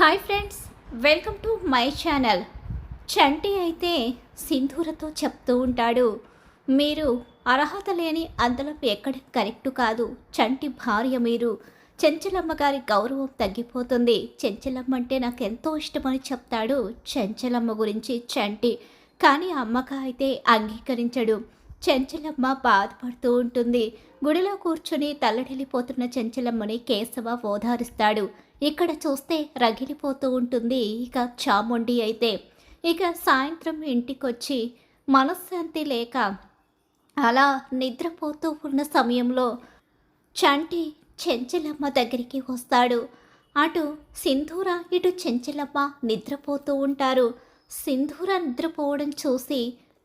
Hi friends welcome to my channel Chanti అయితే సింధూరతో చెప్తూ ఉంటాడు. మీరు అర్హత లేని అందులో ఎక్కడ కరెక్ట్ కాదు. చంటి భార్య మీరు. చెంచలమ్మ గారి గౌరవం తగ్గిపోతుంది. చెంచలమ్మ అంటే నాకు ఎంతో ఇష్టమని చెప్తాడు చెంచలమ్మ గురించి చంటి కానీ అమ్మక అయితే అంగీకరించడు. చెంచలమ్మ బాధపడుతూ ఉంటుంది. గుడిలో కూర్చుని తల్లడిల్లిపోతున్న చెంచలమ్మని కేశవ ఓదారుస్తాడు. ఇక్కడ చూస్తే రగిలిపోతూ ఉంటుంది. ఇక చాముండి అయితే ఇక సాయంత్రం ఇంటికొచ్చి మనశ్శాంతి లేక అలా నిద్రపోతూ ఉన్న సమయంలో చంటి చెంచలమ్మ దగ్గరికి వస్తాడు. అటు సింధూర ఇటు చెంచలమ్మ నిద్రపోతూ ఉంటారు. సింధూర నిద్రపోవడం చూసి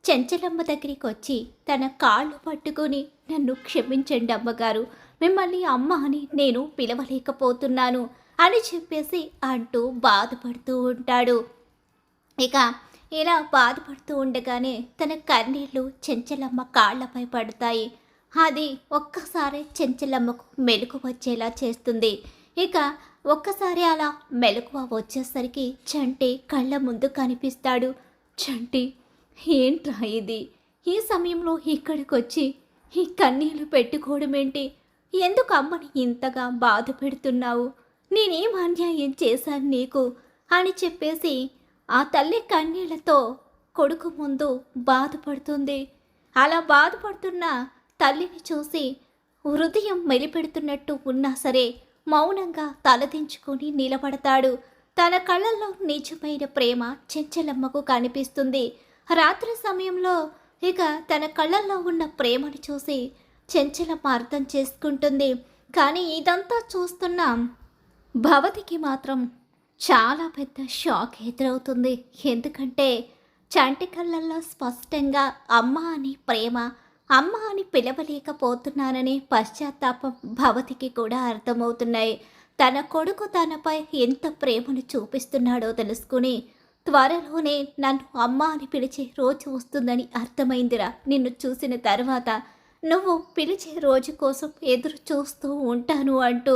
చెంచలమ్మ దగ్గరికి వచ్చి తన కాళ్ళు పట్టుకొని నన్ను క్షమించండి అమ్మగారు. మిమ్మల్ని అమ్మ అని నేను పిలవలేకపోతున్నాను. అని చెప్పేసి అంటూ బాధపడుతూ ఉంటాడు. ఇక ఇలా బాధపడుతూ ఉండగానే తన కన్నీళ్ళు చెంచలమ్మ కాళ్ళపై పడతాయి. అది ఒక్కసారి చెంచలమ్మకు మెలకు వచ్చేలా చేస్తుంది. ఇక ఒక్కసారి అలా మెలకువ వచ్చేసరికి చంటి కళ్ళ ముందు కనిపిస్తాడు. చంటి ఏంట్రా ఇది? ఈ సమయంలో ఇక్కడికి వచ్చి ఈ కన్నీళ్ళు పెట్టుకోవడం ఏంటి ఎందుకు అమ్మని ఇంతగా బాధ పెడుతున్నావు? నేనేం అన్యాయం చేశాను నీకు అని చెప్పేసి ఆ తల్లి కన్నీళ్ళతో కొడుకు ముందు బాధపడుతుంది. అలా బాధపడుతున్న తల్లిని చూసి హృదయం మెలిపెడుతున్నట్టు ఉన్నా సరే మౌనంగా తలదించుకొని నిలబడతాడు. తన కళ్ళల్లో నిజమైన ప్రేమ చెంచలమ్మకు కనిపిస్తుంది. రాత్రి సమయంలో ఇక తన కళ్ళల్లో ఉన్న ప్రేమను చూసి చెంచలమ్మ అర్థం చేసుకుంటుంది. కానీ ఇదంతా చూస్తున్న భవతికి మాత్రం చాలా పెద్ద షాక్ ఎదురవుతుంది. ఎందుకంటే చంటి కళ్ళల్లో స్పష్టంగా అమ్మ అని ప్రేమ అమ్మ అని పిలవలేకపోతున్నానని పశ్చాత్తాపం భవతికి కూడా అర్థమవుతున్నాయి. తన కొడుకు తనపై ఎంత ప్రేమను చూపిస్తున్నాడో తెలుసుకుని త్వరలోనే నన్ను అమ్మ అని పిలిచే రోజు వస్తుందని అర్థమైందిరా. నిన్ను చూసిన తర్వాత నువ్వు పిలిచే రోజు కోసం ఎదురు చూస్తూ ఉంటాను అంటూ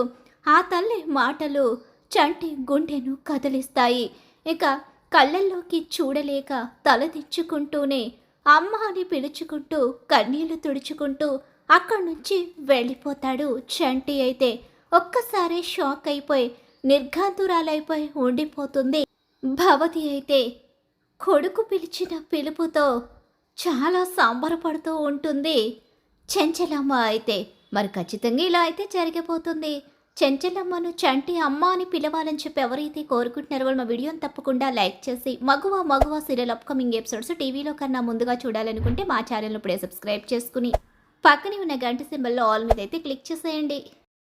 ఆ తల్లి మాటలు చంటి గుండెను కదిలిస్తాయి. ఇక కళ్ళల్లోకి చూడలేక తలదించుకుంటూనే అమ్మ అని పిలుచుకుంటూ కన్నీళ్ళు తుడుచుకుంటూ అక్కడి నుంచి వెళ్ళిపోతాడు చంటి అయితే. ఒక్కసారి షాక్ అయిపోయి నిర్ఘాంతురాలైపోయి ఉండిపోతుంది. భవతి అయితే కొడుకు పిలిచిన పిలుపుతో చాలా సంబరపడుతూ ఉంటుంది. చెంచలమ్మ అయితే మరి ఖచ్చితంగా ఇలా అయితే జరిగిపోతుంది. చెంచలమ్మను చంటి అమ్మ అని పిలవాలని చెప్పి ఎవరైతే కోరుకుంటున్నారో వాళ్ళు మా వీడియోని తప్పకుండా లైక్ చేసి Maguva Maguva serial upcoming episodes టీవీలో కన్నా ముందుగా చూడాలనుకుంటే మా ఛానల్ ఇప్పుడే సబ్స్క్రైబ్ చేసుకుని పక్కనే ఉన్న గంట సింబల్లో ఆల్ మీద అయితే క్లిక్ చేసేయండి.